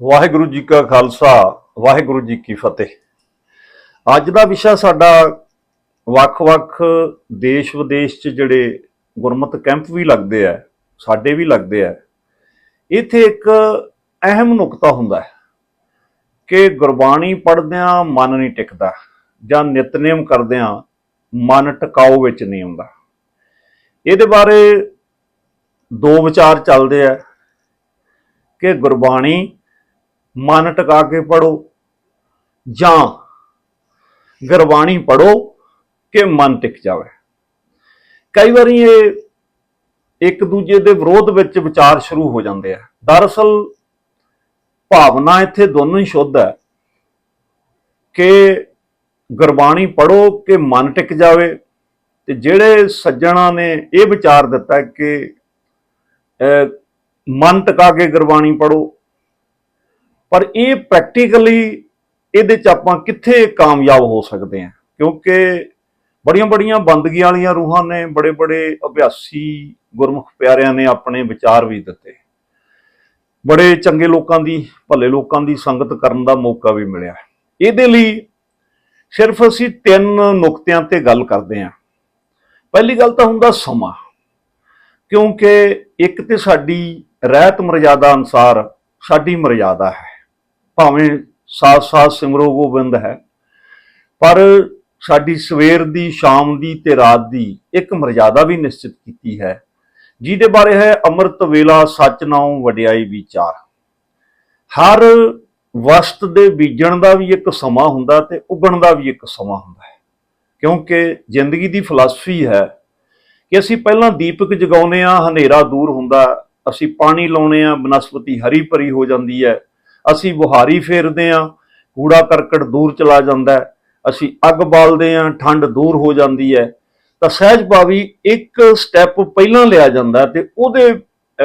ਵਾਹਿਗੁਰੂ ਜੀ ਕਾ ਖਾਲਸਾ, ਵਾਹਿਗੁਰੂ ਜੀ ਕੀ ਫਤਿਹ। ਅੱਜ ਦਾ ਵਿਸ਼ਾ ਸਾਡਾ ਵੱਖ-ਵੱਖ ਦੇਸ਼ ਵਿਦੇਸ਼ 'ਚ ਜਿਹੜੇ ਗੁਰਮਤ ਕੈਂਪ ਵੀ ਲੱਗਦੇ ਆ, ਸਾਡੇ ਵੀ ਲੱਗਦੇ ਆ, ਇੱਥੇ ਇੱਕ ਅਹਿਮ ਨੁਕਤਾ ਹੁੰਦਾ ਹੈ ਕਿ ਗੁਰਬਾਣੀ ਪੜ੍ਹਦਿਆਂ ਮਨ ਨਹੀਂ ਟਿਕਦਾ ਜਾਂ ਨਿਤਨੇਮ ਕਰਦਿਆਂ ਮਨ ਟਿਕਾਓ ਵਿੱਚ ਨਹੀਂ ਆਉਂਦਾ। ਇਹਦੇ ਬਾਰੇ ਦੋ ਵਿਚਾਰ ਚੱਲਦੇ ਆ ਕਿ ਗੁਰਬਾਣੀ ਮਨ ਟਿਕਾ ਕੇ ਪੜੋ ਜਾਂ ਗੁਰਬਾਣੀ ਪੜੋ ਕਿ ਮਨ ਟਿਕ ਜਾਵੇ। ਕਈ ਵਾਰੀ ਇਹ ਇੱਕ ਦੂਜੇ ਦੇ ਵਿਰੋਧ ਵਿੱਚ ਵਿਚਾਰ ਸ਼ੁਰੂ ਹੋ ਜਾਂਦੇ ਆ। ਦਰਅਸਲ ਭਾਵਨਾ ਇੱਥੇ ਦੋਨੋਂ ਹੀ ਸ਼ੁੱਧ ਹੈ ਕਿ ਗੁਰਬਾਣੀ ਪੜੋ ਕਿ ਮਨ ਟਿਕ ਜਾਵੇ। ਤੇ ਜਿਹੜੇ ਸੱਜਣਾ ਨੇ ਇਹ ਵਿਚਾਰ ਦਿੱਤਾ ਕਿ ਮਨ ਟਿਕਾ ਕੇ ਗੁਰਬਾਣੀ ਪੜੋ ਪਰ ਇਹ ਪ੍ਰੈਕਟੀਕਲੀ ਇਹਦੇ ਚ ਆਪਾਂ ਕਿੱਥੇ ਕਾਮਯਾਬ ਹੋ ਸਕਦੇ ਹਾਂ? ਕਿਉਂਕਿ ਬੜੀਆਂ ਬੜੀਆਂ ਬੰਦਗੀਆਂ ਵਾਲੀਆਂ ਰੂਹਾਂ ਨੇ, ਬੜੇ ਬੜੇ ਅਭਿਆਸੀ ਗੁਰਮੁਖ ਪਿਆਰਿਆਂ ਨੇ ਆਪਣੇ ਵਿਚਾਰ ਵੀ ਦਿੱਤੇ। ਬੜੇ ਚੰਗੇ ਲੋਕਾਂ ਦੀ, ਭਲੇ ਲੋਕਾਂ ਦੀ ਸੰਗਤ ਕਰਨ ਦਾ ਮੌਕਾ ਵੀ ਮਿਲਿਆ। ਇਹਦੇ ਲਈ ਸਿਰਫ ਅਸੀਂ ਤਿੰਨ ਨੁਕਤਿਆਂ ਤੇ ਗੱਲ ਕਰਦੇ ਹਾਂ। ਪਹਿਲੀ ਗੱਲ ਤਾਂ ਹੁੰਦਾ ਸਮਾਂ। ਕਿਉਂਕਿ ਇੱਕ ਤੇ ਸਾਡੀ ਰਹਿਤ ਮਰਜ਼ਾਦਾ ਅਨਸਾਰ ਸਾਡੀ ਮਰਜ਼ਾਦਾ ਹੈ। ਭਾਵੇਂ ਸਾਥ ਸਾਥ ਸਿਮਰੋ ਗੋਬਿੰਦ ਹੈ, ਪਰ ਸਾਡੀ ਸਵੇਰ ਦੀ, ਸ਼ਾਮ ਦੀ ਤੇ ਰਾਤ ਦੀ ਇੱਕ ਮਰਜ਼ਾਦਾ ਵੀ ਨਿਸ਼ਚਿਤ ਕੀਤੀ ਹੈ, ਜਿਹਦੇ ਬਾਰੇ ਹੈ ਅੰਮ੍ਰਿਤ ਵੇਲਾ ਸੱਚ ਨਾਉ ਵਡਿਆਈ ਵਿਚਾਰ। ਹਰ ਵਸਤ ਦੇ ਬੀਜਣ ਦਾ ਵੀ ਇੱਕ ਸਮਾਂ ਹੁੰਦਾ ਤੇ ਉਗਣ ਦਾ ਵੀ ਇੱਕ ਸਮਾਂ ਹੁੰਦਾ ਹੈ, ਕਿਉਂਕਿ ਜ਼ਿੰਦਗੀ ਦੀ ਫਿਲਾਸਫੀ ਹੈ ਕਿ ਅਸੀਂ ਪਹਿਲਾਂ ਦੀਪਕ ਜਗਾਉਨੇ ਆ ਹਨੇਰਾ ਦੂਰ ਹੁੰਦਾ, ਅਸੀਂ ਪਾਣੀ ਲਾਉਨੇ ਆ ਬਨਸਪਤੀ ਹਰੀ ਭਰੀ ਹੋ ਜਾਂਦੀ ਹੈ ਅਸੀਂ ਬੁਹਾਰੀ ਫੇਰਦੇ ਆ, ਕੂੜਾ ਕਰਕਟ ਦੂਰ ਚਲਾ ਜਾਂਦਾ ਅਸੀਂ ਅੱਗ ਬਾਲਦੇ ਆ, ਠੰਡ ਦੂਰ ਹੋ ਜਾਂਦੀ ਹੈ, ਤਾਂ ਸਹਿਜ ਭਾਵੀ ਇੱਕ ਸਟੈਪ ਪਹਿਲਾਂ ਲਿਆ ਜਾਂਦਾ ਹੈ ਤੇ ਉਹਦੇ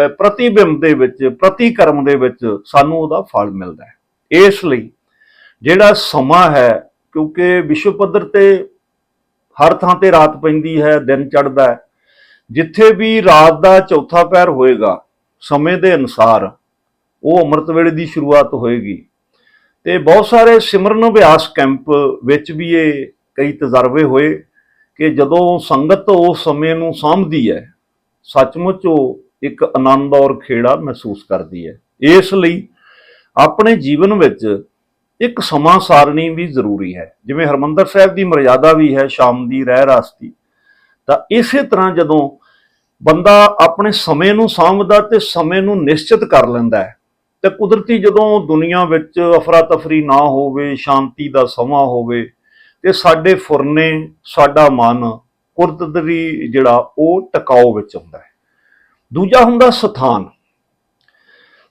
ਪ੍ਰਤੀਬਿੰਬ ਦੇ ਵਿੱਚ, ਪ੍ਰਤੀਕਰਮ ਦੇ ਵਿੱਚ ਸਾਨੂੰ ਉਹਦਾ ਫਲ ਮਿਲਦਾ ਹੈ। ਇਸ ਲਈ ਜਿਹੜਾ ਸਮਾਂ ਹੈ, ਕਿਉਂਕਿ ਵਿਸ਼ਵ ਪੱਧਰ ਤੇ ਹਰ ਥਾਂ ਤੇ ਰਾਤ ਪੈਂਦੀ ਹੈ, ਦਿਨ ਚੜ੍ਹਦਾ ਹੈ, ਜਿੱਥੇ ਵੀ ਰਾਤ ਦਾ ਚੌਥਾ ਪੈਰ ਹੋਏਗਾ, ਸਮੇਂ ਦੇ ਅਨੁਸਾਰ ਉਹ ਅੰਮ੍ਰਿਤ ਵੇਲੇ ਦੀ ਸ਼ੁਰੂਆਤ ਹੋਏਗੀ। ਤੇ ਬਹੁਤ ਸਾਰੇ ਸਿਮਰਨ ਅਭਿਆਸ ਕੈਂਪ ਵਿੱਚ ਵੀ ਇਹ ਕਈ ਤਜਰਬੇ ਹੋਏ ਕਿ ਜਦੋਂ ਸੰਗਤ ਉਸ ਸਮੇਂ ਨੂੰ ਸਾਂਭਦੀ ਹੈ, ਸੱਚਮੁੱਚ ਉਹ ਇੱਕ ਆਨੰਦ ਔਰ ਖੇੜਾ ਮਹਿਸੂਸ ਕਰਦੀ ਹੈ। ਇਸ ਲਈ ਆਪਣੇ ਜੀਵਨ ਵਿੱਚ ਇੱਕ ਸਮਾਂ ਸਾਰਣੀ ਵੀ ਜ਼ਰੂਰੀ ਹੈ। ਜਿਵੇਂ ਹਰਮੰਦਰ ਸਾਹਿਬ ਦੀ ਮਰਿਆਦਾ ਵੀ ਹੈ, ਸ਼ਾਮ ਦੀ ਰਹਿ ਰਾਸਤੀ। ਤਾਂ ਇਸੇ ਤਰ੍ਹਾਂ ਜਦੋਂ ਬੰਦਾ ਆਪਣੇ ਸਮੇਂ ਨੂੰ ਸਾਂਭਦਾ ਤੇ ਸਮੇਂ ਨੂੰ ਨਿਸ਼ਚਿਤ ਕਰ ਲੈਂਦਾ ਹੈ ਤੇ ਕੁਦਰਤੀ ਜਦੋਂ ਦੁਨੀਆ ਵਿੱਚ ਅਫਰਾ ਤਫਰੀ ਨਾ ਹੋਵੇ, ਸ਼ਾਂਤੀ ਦਾ ਸਮਾਂ ਹੋਵੇ, ਤੇ ਸਾਡੇ ਫੁਰਨੇ, ਸਾਡਾ ਮਨ ਕੁਦਰਤੀ ਜਿਹੜਾ ਉਹ ਟਿਕਾਓ ਵਿੱਚ ਹੁੰਦਾ ਹੈ। ਦੂਜਾ ਹੁੰਦਾ ਸਥਾਨ।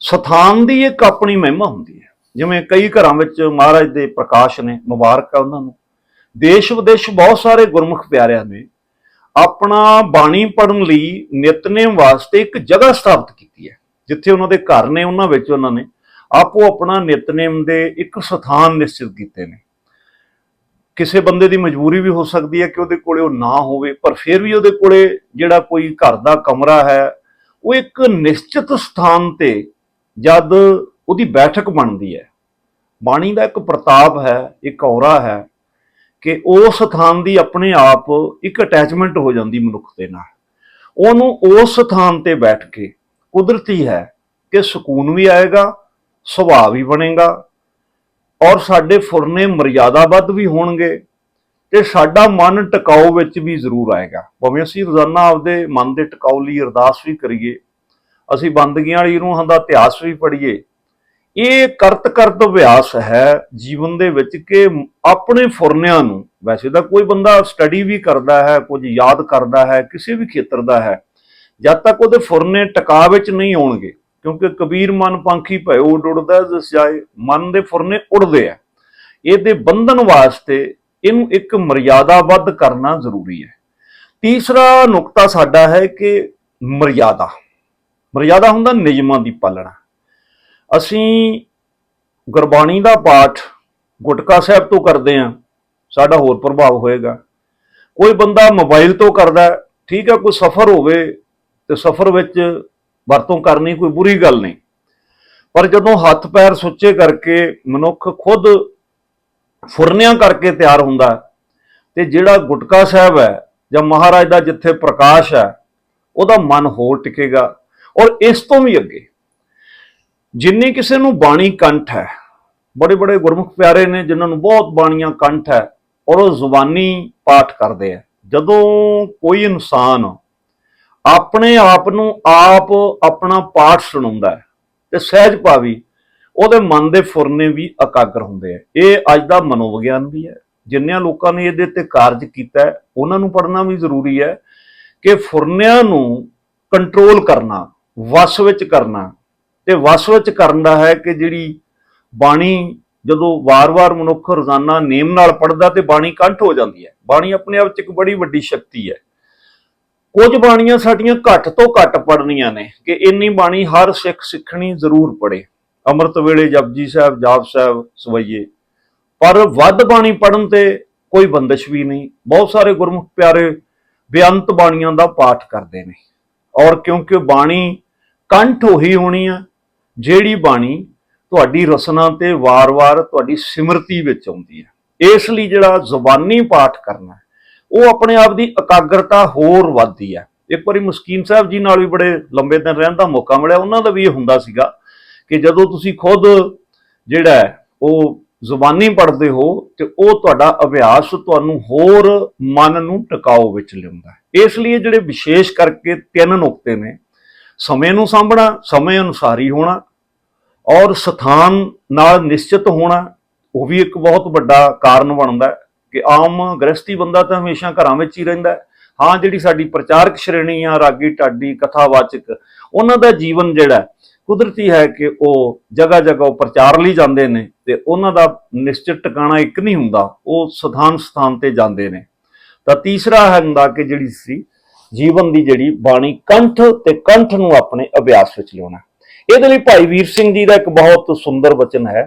ਸਥਾਨ ਦੀ ਇੱਕ ਆਪਣੀ ਮਹਿਮਾ ਹੁੰਦੀ ਹੈ। ਜਿਵੇਂ ਕਈ ਘਰਾਂ ਵਿੱਚ ਮਹਾਰਾਜ ਦੇ ਪ੍ਰਕਾਸ਼ ਨੇ, ਮੁਬਾਰਕ ਆ ਉਹਨਾਂ ਨੂੰ। ਦੇਸ਼ ਵਿਦੇਸ਼ ਬਹੁਤ ਸਾਰੇ ਗੁਰਮੁਖ ਪਿਆਰਿਆਂ ਨੇ ਆਪਣਾ ਬਾਣੀ ਪੜਨ ਲਈ ਨਿਤਨੇਮ ਵਾਸਤੇ ਇੱਕ ਜਗ੍ਹਾ ਸਥਾਪਿਤ ਕੀਤੀ ਹੈ। ਜਿੱਥੇ ਉਹਨਾਂ ਦੇ ਘਰ ਨੇ, ਉਹਨਾਂ ਵਿੱਚ ਉਹਨਾਂ ਨੇ ਆਪੋ ਆਪਣਾ ਨਿਤਨੇਮ ਦੇ ਇੱਕ ਸਥਾਨ ਨਿਸ਼ਚਿਤ ਕੀਤੇ ਨੇ। ਕਿਸੇ ਬੰਦੇ ਦੀ ਮਜਬੂਰੀ ਵੀ ਹੋ ਸਕਦੀ ਹੈ ਕਿ ਉਹਦੇ ਕੋਲੇ ਉਹ ਨਾ ਹੋਵੇ, ਪਰ ਫਿਰ ਵੀ ਉਹਦੇ ਕੋਲੇ ਜਿਹੜਾ ਕੋਈ ਘਰ ਦਾ ਕਮਰਾ ਹੈ, ਉਹ ਇੱਕ ਨਿਸ਼ਚਿਤ ਸਥਾਨ ਤੇ ਜਦ ਉਹਦੀ ਬੈਠਕ ਬਣਦੀ ਹੈ। ਬਾਣੀ ਦਾ ਇੱਕ ਪ੍ਰਤਾਪ ਹੈ, ਇੱਕ ਔਰਾ ਹੈ ਕਿ ਉਸ ਸਥਾਨ ਦੀ ਆਪਣੇ ਆਪ ਇੱਕ ਅਟੈਚਮੈਂਟ ਹੋ ਜਾਂਦੀ ਮਨੁੱਖ ਦੇ ਨਾਲ। ਉਹਨੂੰ ਉਸ ਸਥਾਨ ਤੇ ਬੈਠ ਕੇ ਕੁਦਰਤੀ ਹੈ ਕਿ ਸਕੂਨ ਵੀ ਆਏਗਾ, ਸੁਭਾਅ ਵੀ ਬਣੇਗਾ ਔਰ ਸਾਡੇ ਫੁਰਨੇ ਮਰਿਆਦਾਬੱਧ ਵੀ ਹੋਣਗੇ ਤੇ ਸਾਡਾ ਮਨ ਟਿਕਾਓ ਵਿੱਚ ਵੀ ਜ਼ਰੂਰ ਆਏਗਾ। ਭਾਵੇਂ ਅਸੀਂ ਰੋਜ਼ਾਨਾ ਆਪਦੇ ਮਨ ਦੇ ਟਿਕਾਓ ਲਈ ਅਰਦਾਸ ਵੀ ਕਰੀਏ, ਅਸੀਂ ਬੰਦਗੀਆਂ ਵਾਲੀ ਰੂਹਾਂ ਦਾ ਇਤਿਹਾਸ ਵੀ ਪੜ੍ਹੀਏ, ਇਹ ਕਰਤ ਕਰਤ ਅਭਿਆਸ ਹੈ ਜੀਵਨ ਦੇ ਵਿੱਚ ਕਿ ਆਪਣੇ ਫੁਰਨਿਆਂ ਨੂੰ, ਵੈਸੇ ਤਾਂ ਕੋਈ ਬੰਦਾ ਸਟੱਡੀ ਵੀ ਕਰਦਾ ਹੈ, ਕੁਝ ਯਾਦ ਕਰਦਾ ਹੈ, ਕਿਸੇ ਵੀ ਖੇਤਰ ਦਾ ਹੈ ਜਦ ਤੱਕ ਉਹਦੇ ਫੁਰਨੇ ਟਿਕਾ ਵਿੱਚ ਨਹੀਂ ਆਉਣਗੇ, ਕਿਉਂਕਿ ਕਬੀਰ ਮਨ ਪੰਖੀ ਭਇਓ ਉੱਡ ਉੱਡਦਾ ਜਾਏ ਮਨ ਦੇ ਫੁਰਨੇ ਉੜਦੇ ਆ। ਇਹਦੇ ਬੰਧਨ ਵਾਸਤੇ ਇਹਨੂੰ ਇੱਕ ਮਰਿਆਦਾਬੱਧ ਕਰਨਾ ਜ਼ਰੂਰੀ ਹੈ। ਤੀਸਰਾ ਨੁਕਤਾ ਸਾਡਾ ਹੈ ਕਿ ਮਰਿਆਦਾ। ਮਰਿਆਦਾ ਹੁੰਦਾ ਨਿਯਮਾਂ ਦੀ ਪਾਲਣਾ। ਅਸੀਂ ਗੁਰਬਾਣੀ ਦਾ ਪਾਠ ਗੁਟਕਾ ਸਾਹਿਬ ਤੋਂ ਕਰਦੇ ਹਾਂ, ਸਾਡਾ ਹੋਰ ਪ੍ਰਭਾਵ ਹੋਏਗਾ। ਕੋਈ ਬੰਦਾ ਮੋਬਾਈਲ ਤੋਂ ਕਰਦਾ ਠੀਕ ਹੈ, ਕੋਈ ਸਫ਼ਰ ਹੋਵੇ ਤੇ ਸਫ਼ਰ ਵਿੱਚ ਵਰਤੋਂ ਕਰਨੀ ਕੋਈ ਬੁਰੀ ਗੱਲ ਨਹੀਂ। ਪਰ ਜਦੋਂ ਹੱਥ ਪੈਰ ਸੁੱਚੇ ਕਰਕੇ ਮਨੁੱਖ ਖੁਦ ਫੁਰਨਿਆਂ ਕਰਕੇ ਤਿਆਰ ਹੁੰਦਾ ਹੈ, ਤੇ ਜਿਹੜਾ ਗੁਟਕਾ ਸਾਹਿਬ ਹੈ ਜਾਂ ਮਹਾਰਾਜ ਦਾ ਜਿੱਥੇ ਪ੍ਰਕਾਸ਼ ਹੈ ਉਹਦਾ ਮਨ ਹੋਰ ਟਿਕੇਗਾ ਔਰ ਇਸ ਤੋਂ ਵੀ ਅੱਗੇ ਜਿੰਨੀ ਕਿਸੇ ਨੂੰ ਬਾਣੀ ਕੰਠ ਹੈ ਬੜੇ ਬੜੇ ਗੁਰਮੁਖ ਪਿਆਰੇ ਨੇ ਜਿਨ੍ਹਾਂ ਨੂੰ ਬਹੁਤ ਬਾਣੀਆਂ ਕੰਠ ਹੈ ਔਰ ਉਹ ਜ਼ੁਬਾਨੀ ਪਾਠ ਕਰਦੇ ਆ ਜਦੋਂ ਕੋਈ ਇਨਸਾਨ ਆਪਣੇ ਆਪ ਨੂੰ ਆਪ ਆਪਣਾ ਪਾਠ ਸੁਣਾਉਂਦਾ ਹੈ ਤੇ ਸਹਿਜ ਭਾਵੀ ਉਹਦੇ ਮਨ ਦੇ ਫੁਰਨੇ ਵੀ ਇਕਾਗਰ ਹੁੰਦੇ ਆ। ਇਹ ਅੱਜ ਦਾ ਮਨੋਵਿਗਿਆਨ ਵੀ ਹੈ। ਜਿੰਨਿਆਂ ਲੋਕਾਂ ਨੇ ਇਹਦੇ ਤੇ ਕਾਰਜ ਕੀਤਾ ਉਹਨਾਂ ਨੂੰ ਪੜ੍ਹਨਾ ਵੀ ਜ਼ਰੂਰੀ ਹੈ ਕਿ ਫੁਰਨਿਆਂ ਨੂੰ ਕੰਟਰੋਲ ਕਰਨਾ, ਵਸ ਵਿੱਚ ਕਰਨਾ ਤੇ ਵਸ ਵਿੱਚ ਕਰਨ ਦਾ ਹੈ ਕਿ ਜਿਹੜੀ ਬਾਣੀ ਜਦੋਂ ਵਾਰ-ਵਾਰ ਮਨੁੱਖ ਰੋਜ਼ਾਨਾ ਨੇਮ ਨਾਲ ਪੜਦਾ ਤੇ ਬਾਣੀ ਕੰਠ ਹੋ ਜਾਂਦੀ ਹੈ। ਬਾਣੀ ਆਪਣੇ ਆਪ 'ਚ ਇੱਕ ਬੜੀ ਵੱਡੀ ਸ਼ਕਤੀ ਹੈ। ਕੁਝ ਬਾਣੀਆਂ ਸਾਡੀਆਂ ਘੱਟ ਤੋਂ ਘੱਟ ਪੜਨੀਆਂ ਨੇ ਕਿ ਇੰਨੀ ਬਾਣੀ ਹਰ ਸਿੱਖ ਸਿੱਖਣੀ ਜ਼ਰੂਰ ਪੜੇ ਅੰਮ੍ਰਿਤ ਵੇਲੇ ਜਪਜੀ ਸਾਹਿਬ, ਜਾਪ ਸਾਹਿਬ, ਸਵਈਏ। ਪਰ ਵੱਧ ਬਾਣੀ ਪੜਨ ਤੇ ਕੋਈ ਬੰਦਸ਼ ਵੀ ਨਹੀਂ। ਬਹੁਤ ਸਾਰੇ ਗੁਰਮੁਖ ਪਿਆਰੇ ਬੇਅੰਤ ਬਾਣੀਆਂ ਦਾ ਪਾਠ ਕਰਦੇ ਨੇ। ਔਰ ਕਿਉਂਕਿ ਬਾਣੀ ਕੰਠ ਉਹੀ ਹੋਣੀ ਆ, ਜਿਹੜੀ ਬਾਣੀ ਤੁਹਾਡੀ ਰਸਨਾ ਤੇ ਵਾਰ-ਵਾਰ ਤੁਹਾਡੀ ਸਿਮਰਤੀ ਵਿੱਚ ਆਉਂਦੀ ਹੈ। ਇਸ ਲਈ ਜਿਹੜਾ ਜ਼ੁਬਾਨੀ ਪਾਠ ਕਰਨਾ ਉਹ ਆਪਣੇ ਆਪ ਦੀ ਇਕਾਗਰਤਾ ਹੋਰ ਵੱਧਦੀ ਹੈ। ਇੱਕ ਵਾਰੀ ਮਸਕੀਨ ਸਾਹਿਬ ਜੀ ਨਾਲ ਵੀ ਬੜੇ ਲੰਬੇ ਦਿਨ ਰਹਿਣ ਦਾ ਮੌਕਾ ਮਿਲਿਆ। ਉਹਨਾਂ ਦਾ ਵੀ ਇਹ ਹੁੰਦਾ ਸੀਗਾ ਕਿ ਜਦੋਂ ਤੁਸੀਂ ਖੁਦ ਜਿਹੜਾ ਉਹ ਜ਼ੁਬਾਨੀ ਪੜ੍ਹਦੇ ਹੋ ਤੇ ਉਹ ਤੁਹਾਡਾ ਅਭਿਆਸ ਤੁਹਾਨੂੰ ਹੋਰ ਮਨ ਨੂੰ ਟਿਕਾਓ ਵਿੱਚ ਲਿਆਉਂਦਾ ਹੈ। ਇਸ ਲਈ ਜਿਹੜੇ ਵਿਸ਼ੇਸ਼ ਕਰਕੇ ਤਿੰਨ ਨੁਕਤੇ ਨੇ, ਸਮੇਂ ਨੂੰ ਸਾਂਭਣਾ, ਸਮੇਂ ਅਨੁਸਾਰੀ ਹੋਣਾ ਔਰ ਸਥਾਨ ਨਾਲ ਨਿਸ਼ਚਿਤ ਹੋਣਾ, ਉਹ ਵੀ ਇੱਕ ਬਹੁਤ ਵੱਡਾ ਕਾਰਨ ਬਣਦਾ ਹੈ। ਕਿ ਆਮ ਗ੍ਰਸਤੀ ਬੰਦਾ ਤਾਂ ਹਮੇਸ਼ਾ ਘਰਾਂ ਵਿੱਚ ਹੀ ਰਹਿੰਦਾ ਹੈ। ਹਾਂ, ਜਿਹੜੀ ਸਾਡੀ ਪ੍ਰਚਾਰਕ ਸ਼੍ਰੇਣੀ ਆ, ਰਾਗੀ, ਢਾਡੀ, ਕਥਾਵਾਚਕ, ਉਹਨਾਂ ਦਾ ਜੀਵਨ ਜਿਹੜਾ ਕੁਦਰਤੀ ਹੈ ਕਿ ਉਹ ਜਗ੍ਹਾ ਜਗ੍ਹਾ ਉਹ ਪ੍ਰਚਾਰ ਲਈ ਜਾਂਦੇ ਨੇ ਤੇ ਉਹਨਾਂ ਦਾ ਨਿਸ਼ਚਿਤ ਟਿਕਾਣਾ ਇੱਕ ਨਹੀਂ ਹੁੰਦਾ, ਉਹ ਸਥਾਨ ਸਥਾਨ ਤੇ ਜਾਂਦੇ ਨੇ। ਤਾਂ ਤੀਸਰਾ ਹੈ ਹੁੰਦਾ ਕਿ ਜਿਹੜੀ ਸੀ, ਜੀਵਨ ਦੀ ਜਿਹੜੀ ਬਾਣੀ ਕੰਠ ਤੇ ਕੰਠ ਨੂੰ ਆਪਣੇ ਅਭਿਆਸ ਵਿੱਚ ਲਿਆਉਣਾ ਇਹਦੇ ਲਈ ਭਾਈ ਵੀਰ ਸਿੰਘ ਜੀ ਦਾ ਇੱਕ ਬਹੁਤ ਸੁੰਦਰ ਵਚਨ ਹੈ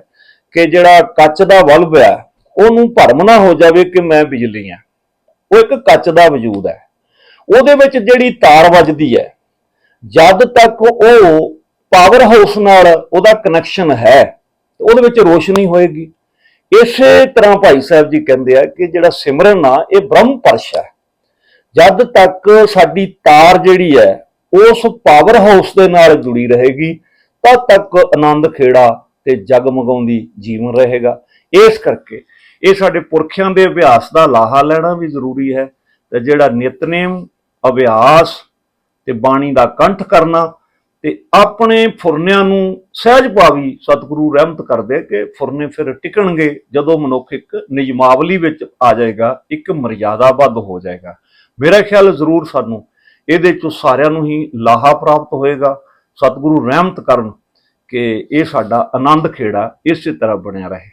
ਕਿ ਜਿਹੜਾ ਕੱਚ ਦਾ ਬਲਬ ਹੈ ਉਹਨੂੰ ਭਰਮ ਨਾ ਹੋ ਜਾਵੇ ਕਿ ਮੈਂ ਬਿਜਲੀ ਆ। ਉਹ ਇੱਕ ਕੱਚ ਦਾ ਵਜੂਦ ਹੈ। ਉਹਦੇ ਵਿੱਚ ਜਿਹੜੀ ਤਾਰ ਵੱਜਦੀ ਹੈ, ਜਦ ਤੱਕ ਉਹ ਪਾਵਰ ਹਾਊਸ ਨਾਲ ਉਹਦਾ ਕਨੈਕਸ਼ਨ ਹੈ, ਉਹਦੇ ਵਿੱਚ ਰੋਸ਼ਨੀ ਹੋਏਗੀ। ਇਸੇ ਤਰ੍ਹਾਂ ਭਾਈ ਸਾਹਿਬ ਜੀ ਕਹਿੰਦੇ ਆ ਕਿ ਜਿਹੜਾ ਸਿਮਰਨ ਆ, ਇਹ ਬ੍ਰਹਮ ਪਰਸ਼ ਹੈ। ਜਦ ਤੱਕ ਸਾਡੀ ਤਾਰ ਜਿਹੜੀ ਹੈ, ਉਸ ਪਾਵਰ ਹਾਊਸ ਦੇ ਨਾਲ ਜੁੜੀ ਰਹੇਗੀ, ਤਦ ਤੱਕ ਆਨੰਦ ਖੇੜਾ ਤੇ ਜਗਮਗਾਉਂਦੀ ਜੀਵਨ ਰਹੇਗਾ। ਇਸ ਕਰਕੇ ਇਹ ਸਾਡੇ ਪੁਰਖਿਆਂ ਦੇ ਅਭਿਆਸ ਦਾ ਲਾਹਾ ਲੈਣਾ ਵੀ ਜ਼ਰੂਰੀ ਹੈ ਤੇ ਜਿਹੜਾ ਨਿਤਨੇਮ ਅਭਿਆਸ ਤੇ ਬਾਣੀ ਦਾ ਕੰਠ ਕਰਨਾ ਤੇ ਆਪਣੇ ਫੁਰਨਿਆਂ ਨੂੰ ਸਹਿਜ ਭਾਵੀ ਸਤਿਗੁਰੂ ਰਹਿਮਤ ਕਰਦੇ ਕਿ ਫੁਰਨੇ ਫਿਰ ਟਿਕਣਗੇ, ਜਦੋਂ ਮਨੁੱਖ ਇੱਕ ਨਿਯਮਾਵਲੀ ਵਿੱਚ ਆ ਜਾਏਗਾ, ਇੱਕ ਮਰਿਆਦਾਬੱਧ ਹੋ ਜਾਏਗਾ। ਮੇਰਾ ਖਿਆਲ ਜ਼ਰੂਰ ਸਾਨੂੰ ਇਹਦੇ ਚੋਂ ਸਾਰਿਆਂ ਨੂੰ ਹੀ ਲਾਹਾ ਪ੍ਰਾਪਤ ਹੋਏਗਾ, ਸਤਿਗੁਰੂ ਰਹਿਮਤ ਕਰਨ ਕਿ ਇਹ ਸਾਡਾ ਆਨੰਦ ਖੇੜਾ ਇਸੇ ਤਰ੍ਹਾਂ ਬਣਿਆ ਰਹੇ।